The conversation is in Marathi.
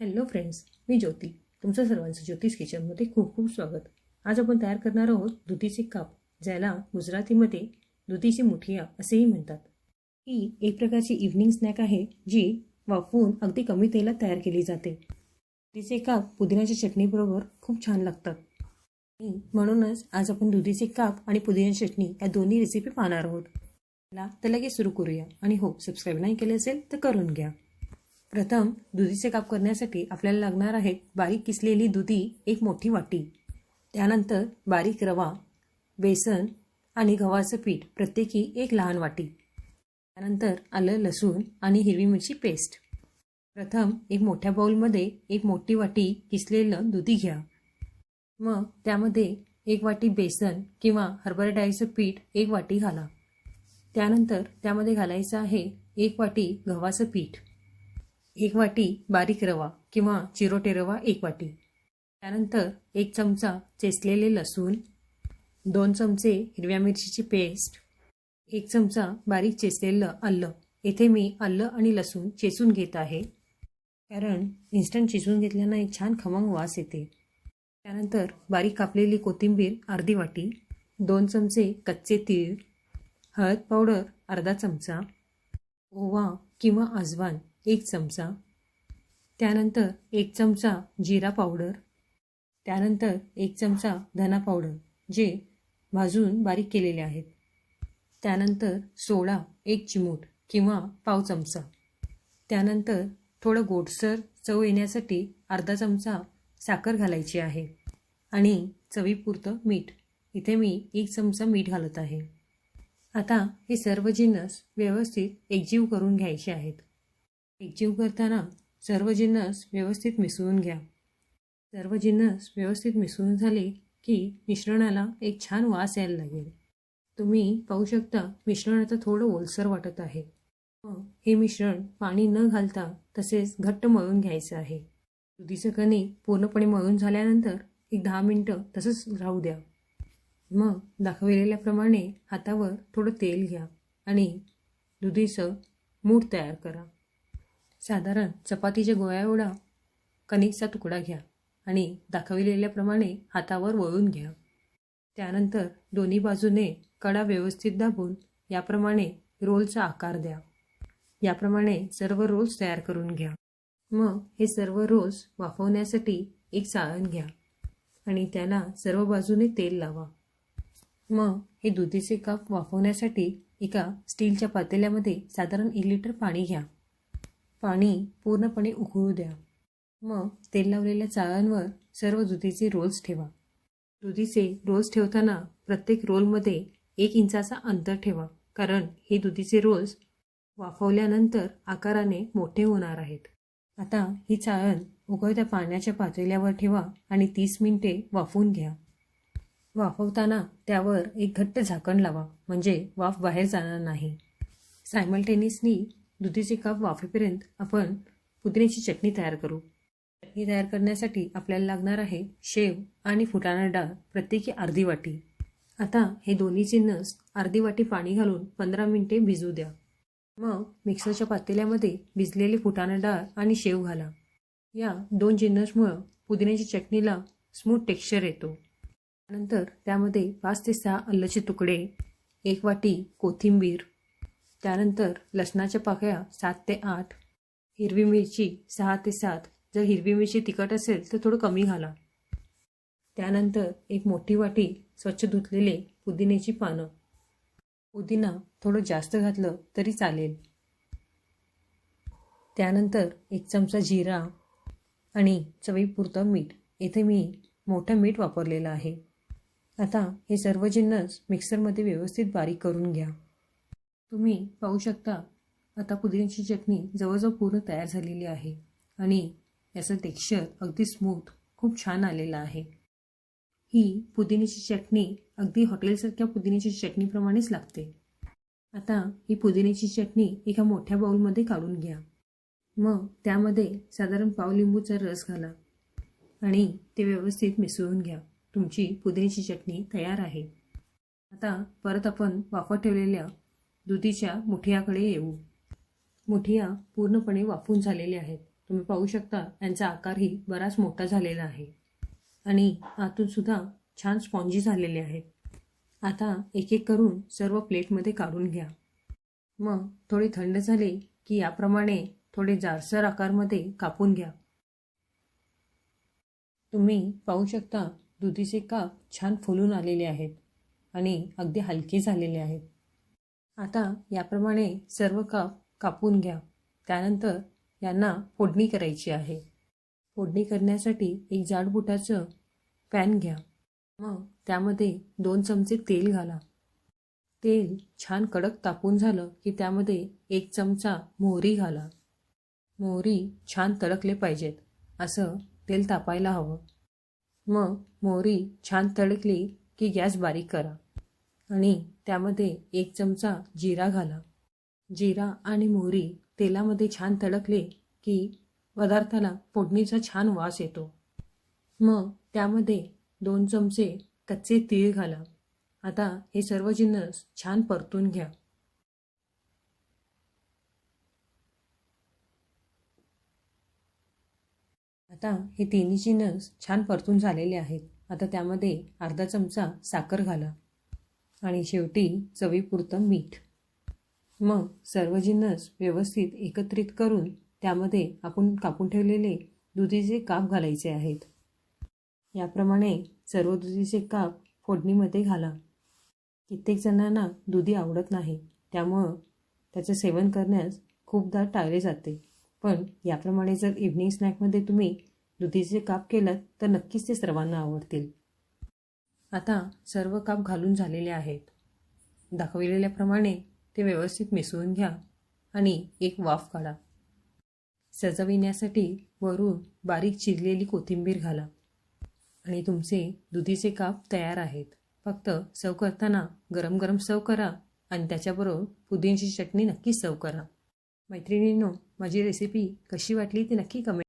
हॅलो फ्रेंड्स मी ज्योती. तुमचं सर्वांचं ज्योतिष किचनमध्ये खूप खूप स्वागत. आज आपण तयार करणार आहोत दुधीचे काप ज्याला गुजरातीमध्ये दुधीची मुठिया असेही म्हणतात. ही एक प्रकारची इव्हनिंग स्नॅक आहे जी वाफवून अगदी कमी तेलात तयार केली जाते. दुधीचे काप पुदिन्याच्या चटणीबरोबर खूप छान लागतात. आणि म्हणूनच आज आपण दुधीचे काप आणि पुदिन्याची चटणी या दोन्ही रेसिपी पाहणार आहोत. तर लगेच सुरू करूया. आणि हो सबस्क्राईब नाही केले असेल तर करून घ्या. प्रथम दुधीचे काप करण्यासाठी आपल्याला लागणार आहेत बारीक किसलेली दुधी एक मोठी वाटी. त्यानंतर बारीक रवा बेसन आणि गव्हाचं पीठ प्रत्येकी एक लहान वाटी. त्यानंतर आलं लसूण आणि हिरवी मिरची पेस्ट. प्रथम एक मोठ्या बाऊलमध्ये एक मोठी वाटी किसलेलं दुधी घ्या. मग त्यामध्ये एक वाटी बेसन किंवा हरभरा डाळीचं पीठ एक वाटी घाला. त्यानंतर त्यामध्ये घालायचं आहे एक वाटी गव्हाचं पीठ. एक वाटी बारीक रवा किंवा चिरोटे रवा एक वाटी. त्यानंतर एक चमचा चेचलेले लसूण दोन चमचे हिरव्या मिरचीची पेस्ट एक चमचा बारीक चेचलेलं आलं. येथे मी आलं आणि लसूण चेचून घेत आहे. कारण इन्स्टंट चेचून घेतल्यानं एक छान खमंग वास येते. त्यानंतर बारीक कापलेली कोथिंबीर अर्धी वाटी दोन चमचे कच्चे तीळ हळद पावडर अर्धा चमचा ओवा किंवा आजवान एक चमचा. त्यानंतर एक चमचा जिरा पावडर. त्यानंतर एक चमचा धना पावडर जे भाजून बारीक केलेले आहेत. त्यानंतर सोडा एक चिमूट किंवा पाव चमचा. त्यानंतर थोडं गोडसर चव येण्यासाठी अर्धा चमचा साखर घालायची आहे आणि चवीपुरतं मीठ. इथे मी एक चमचा मीठ घालत आहे. आता हे सर्व जिन्नस व्यवस्थित एकजीव करून घ्यायचे आहेत. एकजीव करताना सर्व जिन्नस व्यवस्थित मिसळून घ्या. सर्व जिन्नस व्यवस्थित मिसळून झाले की मिश्रणाला एक छान वास यायला लागेल. तुम्ही पाहू शकता मिश्रण आता थोडं ओलसर वाटत आहे. मग हे मिश्रण पाणी न घालता तसेच घट्ट मळून घ्यायचं आहे. दुधीचं कणिक पूर्णपणे मळून झाल्यानंतर एक दहा मिनटं तसंच राहू द्या. मग दाखविलेल्याप्रमाणे हातावर थोडं तेल घ्या आणि दुधीचं मूठ तयार करा. साधारण चपातीच्या गोळ्या एवढा कणिकचा तुकडा घ्या आणि दाखविलेल्याप्रमाणे हातावर वळून घ्या. त्यानंतर दोन्ही बाजूने कडा व्यवस्थित दाबून याप्रमाणे रोलचा आकार द्या. याप्रमाणे सर्व रोल्स तयार करून घ्या. मग हे सर्व रोल्स वाफवण्यासाठी एक चाळण घ्या आणि त्याला सर्व बाजूने तेल लावा. मग हे दुधीचे कप वाफवण्यासाठी एका स्टीलच्या पातेल्यामध्ये साधारण एक लिटर पाणी घ्या. पाणी पूर्णपणे उकळू द्या. मग तेल लावलेल्या चाळांवर सर्व दुधीचे रोल्स ठेवा. दुधीचे रोल्स ठेवताना प्रत्येक रोलमध्ये एक इंचाचा अंतर ठेवा कारण हे दुधीचे रोल्स वाफवल्यानंतर आकाराने मोठे होणार आहेत. आता ही चाळण उकळत्या पाण्याच्या पातेल्यावर ठेवा आणि तीस मिनिटे वाफवून घ्या. वाफवताना त्यावर एक घट्ट झाकण लावा म्हणजे वाफ बाहेर जाणार नाही. सायमल्टेनियसली दुधीचे काप वाफेपर्यंत आपण पुदिन्याची चटणी तयार करू. चटणी तयार करण्यासाठी आपल्याला लागणार आहे शेव आणि फुटाणा डाळ प्रत्येकी अर्धी वाटी. आता हे दोन्ही जिन्नस अर्धी वाटी पाणी घालून पंधरा मिनिटे भिजू द्या. मग मिक्सरच्या पातेल्यामध्ये भिजलेली फुटाणा डाळ आणि शेव घाला. या दोन जिन्नसमुळं पुदिन्याची चटणीला स्मूथ टेक्स्चर येतो. त्यानंतर त्यामध्ये पाच ते सहा अल्लचे तुकडे एक वाटी कोथिंबीर त्यानंतर लसणाच्या पाकळ्या सात ते आठ हिरवी मिरची सहा ते सात. जर हिरवी मिरची तिखट असेल तर थोडं कमी घाला. त्यानंतर एक मोठी वाटी स्वच्छ धुतलेले पुदिन्याची पानं. पुदिना थोडं जास्त घातलं तरी चालेल. त्यानंतर एक चमचा जिरा आणि चवीपुरतं मीठ. येथे मी मोठं मीठ वापरलेलं आहे. आता हे सर्व जिन्नस मिक्सरमध्ये व्यवस्थित बारीक करून घ्या. तुम्ही पाहू शकता आता पुदिन्याची चटणी जवळजवळ पूर्ण तयार झालेली आहे आणि याचं टेक्स्चर अगदी स्मूथ खूप छान आलेलं आहे. ही पुदिन्याची चटणी अगदी हॉटेलसारख्या पुदिन्याची चटणीप्रमाणेच लागते. आता ही पुदिन्याची चटणी एका मोठ्या बाऊलमध्ये काढून घ्या. मग त्यामध्ये साधारण पाव लिंबूचा रस घाला आणि ते व्यवस्थित मिसळून घ्या. तुमची पुदिन्याची चटणी तयार आहे. आता परत आपण वाफा ठेवलेल्या दुधीच्या मुठियाकडे येऊ. मुठिया पूर्णपणे वाफून झालेल्या आहेत. तुम्ही पाहू शकता यांचा आकारही बराच मोठा झालेला आहे. आणि आतून सुद्धा छान स्पॉन्जी झालेले आहेत. आता एक एक करून सर्व प्लेटमध्ये काढून घ्या. मग थोडे थंड झाले की याप्रमाणे थोडे जाडसर आकारमध्ये कापून घ्या. तुम्ही पाहू शकता दुधीचे काप छान फुलून आलेले आहेत आणि अगदी हलके झालेले आहेत. आता याप्रमाणे सर्व काप कापून घ्या. त्यानंतर यांना फोडणी करायची आहे. फोडणी करण्यासाठी एक जाडबुटाचं पॅन घ्या. मग त्यामध्ये दोन चमचे तेल घाला. तेल छान कडक तापून झालं की त्यामध्ये एक चमचा मोहरी घाला. मोहरी छान तडकले पाहिजेत. असं तेल तापायला हवं. मग मोहरी छान तडकली की गॅस बारीक करा. आणि त्यामध्ये एक चमचा जिरा घाला. जिरा आणि मोहरी तेलामध्ये छान तडकले की पदार्थाला फोडणीचा छान वास येतो. मग त्यामध्ये दोन चमचे कच्चे तीळ घाला. आता हे सर्व जिन्नस छान परतून घ्या. आता हे तिन्ही जिन्नस छान परतून झालेले आहेत. आता त्यामध्ये अर्धा चमचा साखर घाला. आणि शेवटी चवीपुरतं मीठ. मग सर्व जिन्नस व्यवस्थित एकत्रित करून त्यामध्ये आपण कापून ठेवलेले दुधीचे काप घालायचे आहेत. याप्रमाणे सर्व दुधीचे काप फोडणीमध्ये घाला. कित्येक जणांना दुधी आवडत नाही त्यामुळं त्याचं सेवन करण्यास खूपदा टाळले जाते. पण याप्रमाणे जर इव्हनिंग स्नॅकमध्ये तुम्ही दुधीचे काप केलं तर नक्कीच ते सर्वांना आवडतील. आता सर्व काप घालून झालेले आहेत. दाखविलेल्याप्रमाणे ते व्यवस्थित मिसळून घ्या आणि एक वाफ काढा. सजविण्यासाठी वरून बारीक चिरलेली कोथिंबीर घाला आणि तुमचे दुधीचे काप तयार आहेत. फक्त सर्व करताना गरम गरम सर्व करा आणि त्याच्याबरोबर पुदिन्याची चटणी नक्कीच सर्व करा. मैत्रिणींनो माझी रेसिपी कशी वाटली ती नक्की कमेंट